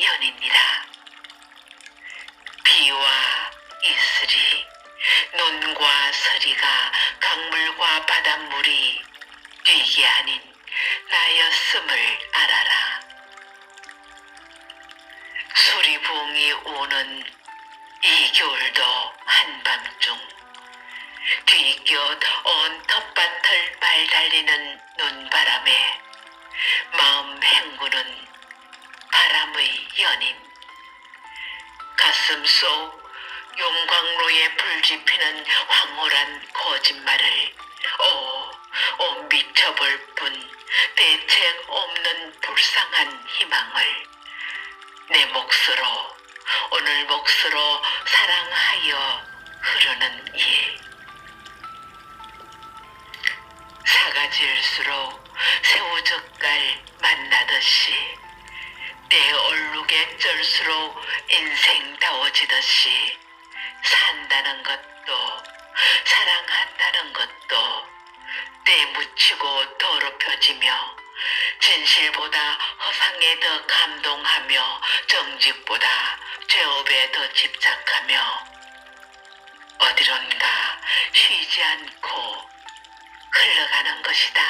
연입니다. 비와 이슬이 논과 서리가 강물과 바닷물이 뒤게 아닌 나였음을 알아라. 수리붕이 오는 이 겨울도 한밤중 뒤꼍 온 텃밭을 말달리는 눈바람에 마음 헹구는 용광로에 불지피는 황홀한 거짓말을. 오, 오 미쳐볼 뿐. 대책 없는 불쌍한 희망을. 내 몫으로 오늘 몫으로 사랑하여 흐르는 일. 사가질수록 새우젓갈 만나듯이 내 얼룩에 쩔수록 인생 다워지듯이 때 묻히고 더럽혀지며 진실보다 허상에 더 감동하며 정직보다 죄업에 더 집착하며 어디론가 쉬지 않고 흘러가는 것이다.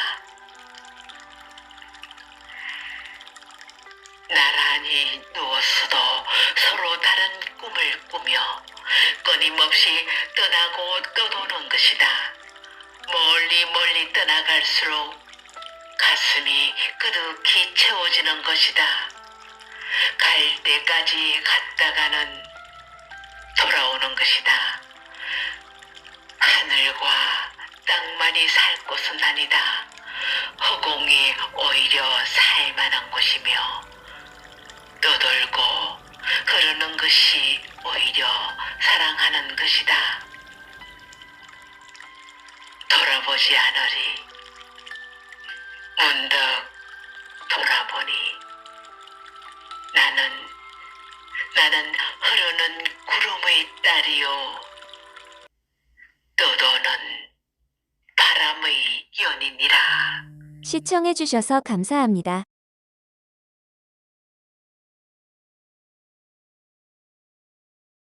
멀리 떠나갈수록 가슴이 그득히 채워지는 것이다. 갈 때까지 갔다가는 돌아오는 것이다. 하늘과 땅만이 살 곳은 아니다. 허공이 오히려 살만한 곳이며 문득 돌아보니 나는 나는 흐르는 구름의 딸이요 떠도는 바람의 연인이라. 시청해주셔서 감사합니다.